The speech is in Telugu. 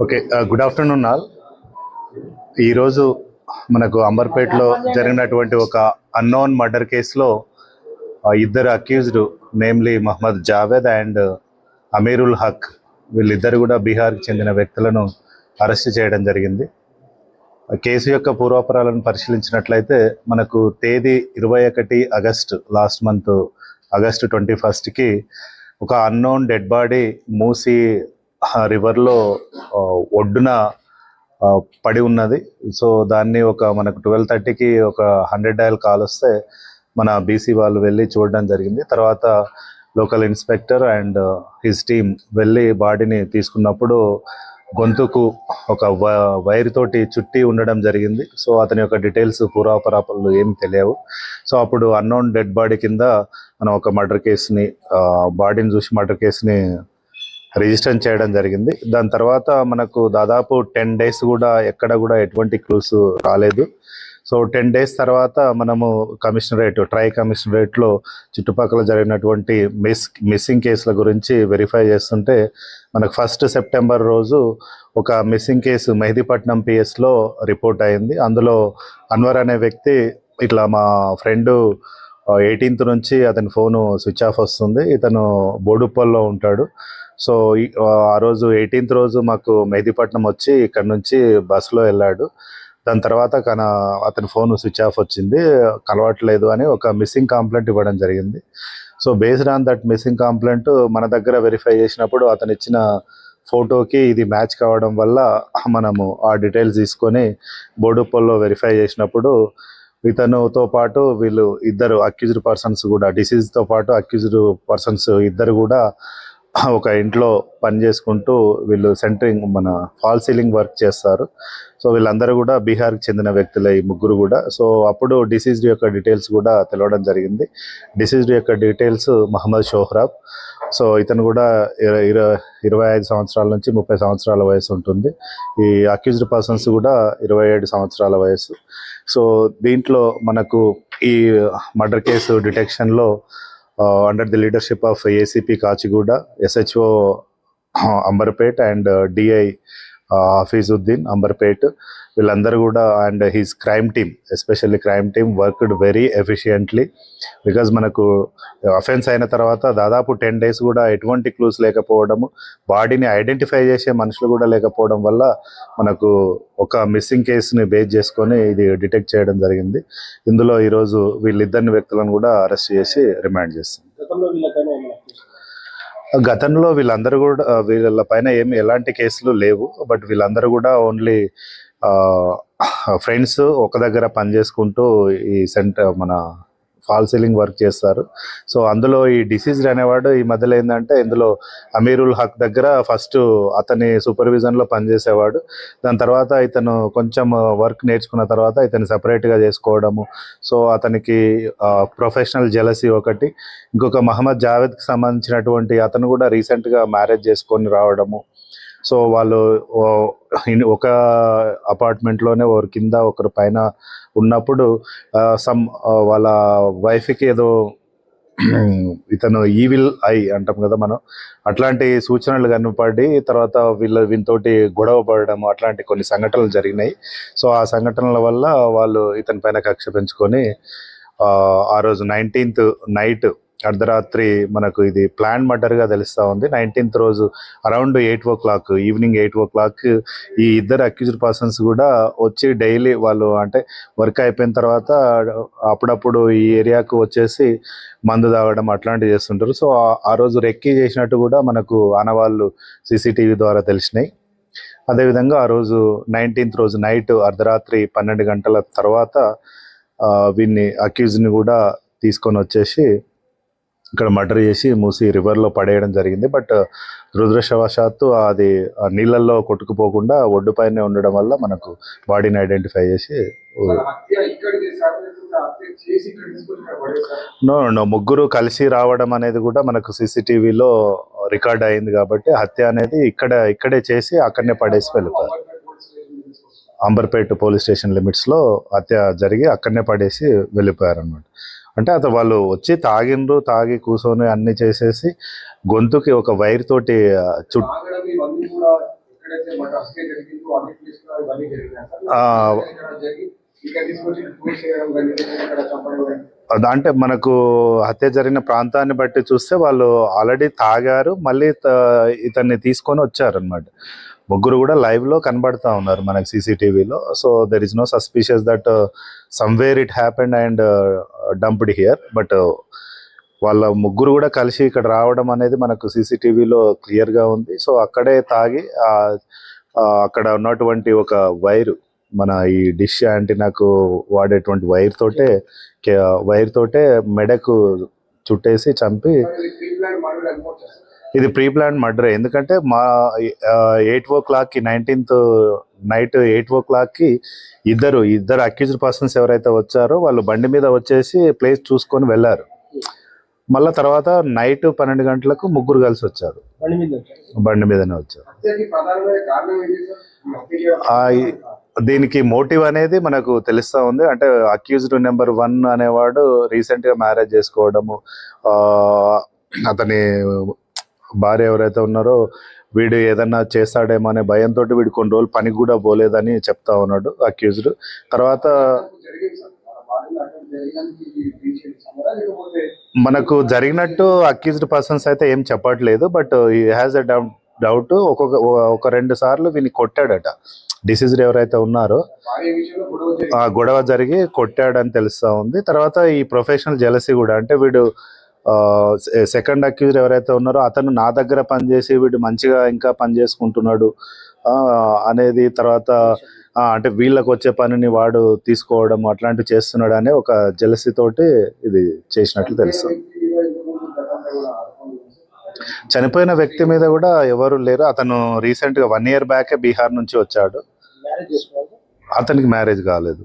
ఓకే గుడ్ ఆఫ్టర్నూన్ ఆల్ ఈరోజు మనకు అంబర్పేటలో జరిగినటువంటి ఒక అన్నోన్ మర్డర్ కేసులో ఇద్దరు accused namely Mohammed Javed and Amirul Haq వీళ్ళిద్దరు కూడా బీహార్కి చెందిన వ్యక్తులను అరెస్ట్ చేయడం జరిగింది. ఆ కేసు యొక్క పూర్వాపరాలను పరిశీలించినట్లయితే మనకు తేదీ ఇరవై ఒకటి August last month August twenty ఫస్ట్కి ఒక అన్నోన్ డెడ్ బాడీ మూసి ఆ, రివర్లో ఒడ్డున పడి ఉన్నది. సో దాన్ని ఒక మనకు ట్వెల్వ్ థర్టీకి ఒక హండ్రెడ్ డయల్ కాల్ వస్తే మన బీసీ వాళ్ళు వెళ్ళి చూడడం జరిగింది. తర్వాత local inspector and his team వెళ్ళి బాడీని తీసుకున్నప్పుడు గొంతుకు ఒక వైర్ తోటి చుట్టి ఉండడం జరిగింది. సో అతని యొక్క డీటెయిల్స్ పూర్వాపరాపలు ఏమి తెలియవు. సో అప్పుడు అన్నోన్ డెడ్ బాడీ కింద మనం ఒక మర్డర్ కేసుని బాడీని చూసి మర్డర్ కేసుని రిజిస్టర్ చేయడం జరిగింది. దాని తర్వాత మనకు దాదాపు టెన్ డేస్ కూడా ఎక్కడ కూడా ఎటువంటి క్లూస్ రాలేదు. సో టెన్ డేస్ తర్వాత మనము కమిషనరేట్ ట్రై కమిషనరేట్లో చుట్టుపక్కల జరిగినటువంటి మిస్ మిస్సింగ్ కేసుల గురించి వెరిఫై చేస్తుంటే మనకు ఫస్ట్ సెప్టెంబర్ రోజు ఒక మిస్సింగ్ కేసు మెహదీపట్నం పిఎస్లో రిపోర్ట్ అయింది. అందులో అన్వర్ అనే వ్యక్తి ఇట్లా మా ఫ్రెండు ఎయిటీన్త్ నుంచి అతని ఫోను స్విచ్ ఆఫ్ వస్తుంది. ఇతను బోడుప్పల్లో ఉంటాడు. సో ఆ రోజు ఎయిటీన్త్ రోజు మాకు మెహదీపట్నం వచ్చి ఇక్కడ నుంచి బస్సులో వెళ్ళాడు. దాని తర్వాత కన అతని ఫోన్ స్విచ్ ఆఫ్ వచ్చింది. కలవట్లేదు అని ఒక మిస్సింగ్ కంప్లైంట్ ఇవ్వడం జరిగింది. So based on that missing complaint మన దగ్గర వెరిఫై చేసినప్పుడు అతను ఇచ్చిన ఫోటోకి ఇది మ్యాచ్ కావడం వల్ల మనము ఆ డీటెయిల్స్ తీసుకొని బోడుపల్లో వెరిఫై చేసినప్పుడు ఇతనుతో పాటు వీళ్ళు ఇద్దరు అక్యూజ్డ్ పర్సన్స్ కూడా డిసీజ్తో పాటు అక్యూజ్డ్ పర్సన్స్ ఇద్దరు కూడా ఒక ఇంట్లో పని చేసుకుంటూ వీళ్ళు సెంటరింగ్ మన ఫాల్ సీలింగ్ వర్క్ చేస్తారు. సో వీళ్ళందరూ కూడా బీహార్కి చెందిన వ్యక్తులే ఈ ముగ్గురు కూడా. సో అప్పుడు డిసీజ్డ్ యొక్క డీటెయిల్స్ కూడా తెలవడం జరిగింది. డిసీజ్డ్ యొక్క డీటెయిల్స్ మహమ్మద్ షోహ్రాబ్. సో ఇతను కూడా ఇరవై ఐదు సంవత్సరాల నుంచి ముప్పై సంవత్సరాల వయసు ఉంటుంది. ఈ అక్యూజ్డ్ పర్సన్స్ కూడా ఇరవై ఏడు సంవత్సరాల వయసు. సో దీంట్లో మనకు ఈ మర్డర్ కేసు డిటెక్షన్లో Uh, under the leadership of ACP Kachiguda, SHO uh, Amberpet and uh, DI Hafeezuddin Amberpet వీళ్ళందరూ కూడా and his crime team especially crime team worked very efficiently. Because మనకు అఫెన్స్ అయిన తర్వాత దాదాపు టెన్ డేస్ కూడా ఎటువంటి క్లూస్ లేకపోవడము బాడీని ఐడెంటిఫై చేసే మనుషులు కూడా లేకపోవడం వల్ల మనకు ఒక మిస్సింగ్ కేసుని బేస్ చేసుకొని ఇది డిటెక్ట్ చేయడం జరిగింది. ఇందులో ఈరోజు వీళ్ళిద్దరిని వ్యక్తులను కూడా అరెస్ట్ చేసి రిమాండ్ చేస్తాం. గతంలో గతంలో వీళ్ళందరూ కూడా వీళ్ళ పైన ఏమి ఎలాంటి కేసులు లేవు. బట్ వీళ్ళందరూ కూడా ఓన్లీ ఫ్రెండ్స్ ఒక దగ్గర పని చేసుకుంటూ ఈ సెంటర్ మన ఫాల్ సీలింగ్ వర్క్ చేస్తారు. సో అందులో ఈ డిసీజ్డ్ అనేవాడు ఈ మధ్యలో ఏంటంటే ఇందులో అమీరుల్ హక్ దగ్గర ఫస్ట్ అతని సూపర్విజన్లో పనిచేసేవాడు. దాని తర్వాత ఇతను కొంచెం వర్క్ నేర్చుకున్న తర్వాత ఇతను సపరేట్గా చేసుకోవడము. సో అతనికి ప్రొఫెషనల్ జెలసీ ఒకటి. ఇంకొక మహమ్మద్ జావేద్కి సంబంధించినటువంటి అతను కూడా రీసెంట్గా మ్యారేజ్ చేసుకొని రావడము. సో వాళ్ళు ఒక అపార్ట్మెంట్లోనే ఒకరి కింద ఒకరి పైన ఉన్నప్పుడు సమ్ వాళ్ళ వైఫ్కి ఏదో ఇతను ఈవిల్ ఐ అంటాం కదా మనం. అట్లాంటి సూచనలు కనపడి తర్వాత వీళ్ళ వీనితోటి గొడవ పడడం అట్లాంటి కొన్ని సంఘటనలు జరిగినాయి. సో ఆ సంఘటనల వల్ల వాళ్ళు ఇతని పైన కక్ష పెంచుకొని ఆ రోజు నైన్టీన్త్ నైట్ అర్ధరాత్రి మనకు ఇది ప్లాన్ మర్డర్గా తెలుస్తూ ఉంది. నైన్టీన్త్ రోజు around eight o'clock evening eight o'clock ఈ ఇద్దరు అక్యూజ్డ్ పర్సన్స్ కూడా వచ్చి డైలీ వాళ్ళు అంటే వర్క్ అయిపోయిన తర్వాత అప్పుడప్పుడు ఈ ఏరియాకు వచ్చేసి మందు తాగడం అట్లాంటివి చేస్తుంటారు. సో ఆ- రోజు రెక్కీ చేసినట్టు కూడా మనకు ఆనవాళ్ళు సీసీటీవీ ద్వారా తెలిసినాయి. అదేవిధంగా ఆ రోజు నైన్టీన్త్ రోజు నైట్ అర్ధరాత్రి పన్నెండు గంటల తర్వాత వీన్ని అక్యూజ్ని కూడా తీసుకొని వచ్చేసి ఇక్కడ మర్డర్ చేసి మూసి రివర్లో పడేయడం జరిగింది. బట్ దురదృష్టవశాత్తు అది నీళ్ళల్లో కొట్టుకుపోకుండా ఒడ్డుపైనే ఉండడం వల్ల మనకు బాడీని ఐడెంటిఫై చేసి నో నో ముగ్గురు కలిసి రావడం అనేది కూడా మనకు సీసీటీవీలో రికార్డ్ అయింది కాబట్టి హత్య అనేది ఇక్కడ ఇక్కడే చేసి అక్కడనే పడేసి వెళ్ళిపోయారు. అంబర్పేట్ పోలీస్ స్టేషన్ లిమిట్స్లో హత్య జరిగి అక్కడనే పడేసి వెళ్ళిపోయారు అనమాట అంటే అతను వాళ్ళు వచ్చి తాగిండ్రు తాగి కూర్చొని అన్ని చేసేసి గొంతుకి ఒక వైర్ తోటి ఆ, చుట్ తాగడం ఇవన్నీ కూడా ఎక్కడైతే మన హత్య జరిగిందో అన్ని ప్లేస్లో ఇవన్నీ జరిగినాయి సార్ ఆ. ఇక్కడ జరిగి ఇక్కడ తీసుకొచ్చి పూజ చేయడం కానీ ఇక్కడ చంపడం కానీ అది అంటే మనకు హత్య జరిగిన ప్రాంతాన్ని బట్టి చూస్తే వాళ్ళు ఆల్రెడీ తాగారు మళ్ళీ ఇతన్ని తీసుకొని వచ్చారు అనమాట ముగ్గురు కూడా లైవ్లో కనబడతా ఉన్నారు మనకి సీసీటీవీలో so there is no suspicious that somewhere it happened and dumped here but వాళ్ళ ముగ్గురు కూడా కలిసి ఇక్కడ రావడం అనేది మనకు సీసీటీవీలో క్లియర్గా ఉంది. సో అక్కడే తాగి అక్కడ ఉన్నటువంటి ఒక వైర్ మన ఈ డిష్ యాంటీనాకు వాడేటువంటి వైర్ తోటే వైర్ తోటే మెడకు చుట్టేసి చంపి ఇది ప్రీ ప్లాన్ మర్డర్. ఎందుకంటే మా ఎయిట్ ఓ క్లాక్కి నైన్టీన్త్ నైట్ ఎయిట్ ఓ క్లాక్కి ఇద్దరు ఇద్దరు అక్యూజ్డ్ పర్సన్స్ ఎవరైతే వచ్చారో వాళ్ళు బండి మీద వచ్చేసి ప్లేస్ చూసుకొని వెళ్ళారు. మళ్ళా తర్వాత నైట్ పన్నెండు గంటలకు ముగ్గురు కలిసి వచ్చారు. బండి మీదనే వచ్చారు. దీనికి మోటివ్ అనేది మనకు తెలుస్తా ఉంది. అంటే అక్యూజ్డ్ నెంబర్ వన్ అనేవాడు రీసెంట్గా మ్యారేజ్ చేసుకోవడము అతని భార్య ఎవరైతే ఉన్నారో వీడు ఏదన్నా చేస్తాడేమో అనే భయంతో వీడు కొన్ని రోజులు పనికి కూడా పోలేదని చెప్తా ఉన్నాడు అక్యూజ్డ్. తర్వాత మనకు జరిగినట్టు అక్యూజ్డ్ పర్సన్స్ అయితే ఏం చెప్పట్లేదు బట్ ఈ హ్యాస్ అ డౌట్. ఒక్కొక్క ఒక రెండు సార్లు వీని కొట్టాడట. డిసీజ్డ్ ఎవరైతే ఉన్నారో ఆ గొడవ జరిగి కొట్టాడని తెలుస్తూ ఉంది. తర్వాత ఈ ప్రొఫెషనల్ జెలసీ కూడా అంటే వీడు సెకండ్ అక్యూజ్ ఎవరైతే ఉన్నారో అతను నా దగ్గర పనిచేసి వీడు మంచిగా ఇంకా పని చేసుకుంటున్నాడు అనేది తర్వాత అంటే వీళ్ళకి వచ్చే పనిని వాడు తీసుకోవడం అట్లాంటివి చేస్తున్నాడు అనే ఒక జెలసీ తోటి ఇది చేసినట్లు తెలుస్తుంది. చనిపోయిన వ్యక్తి మీద కూడా ఎవరు లేరు. అతను రీసెంట్గా వన్ ఇయర్ బ్యాకే బీహార్ నుంచి వచ్చాడు. అతనికి మ్యారేజ్ కాలేదు.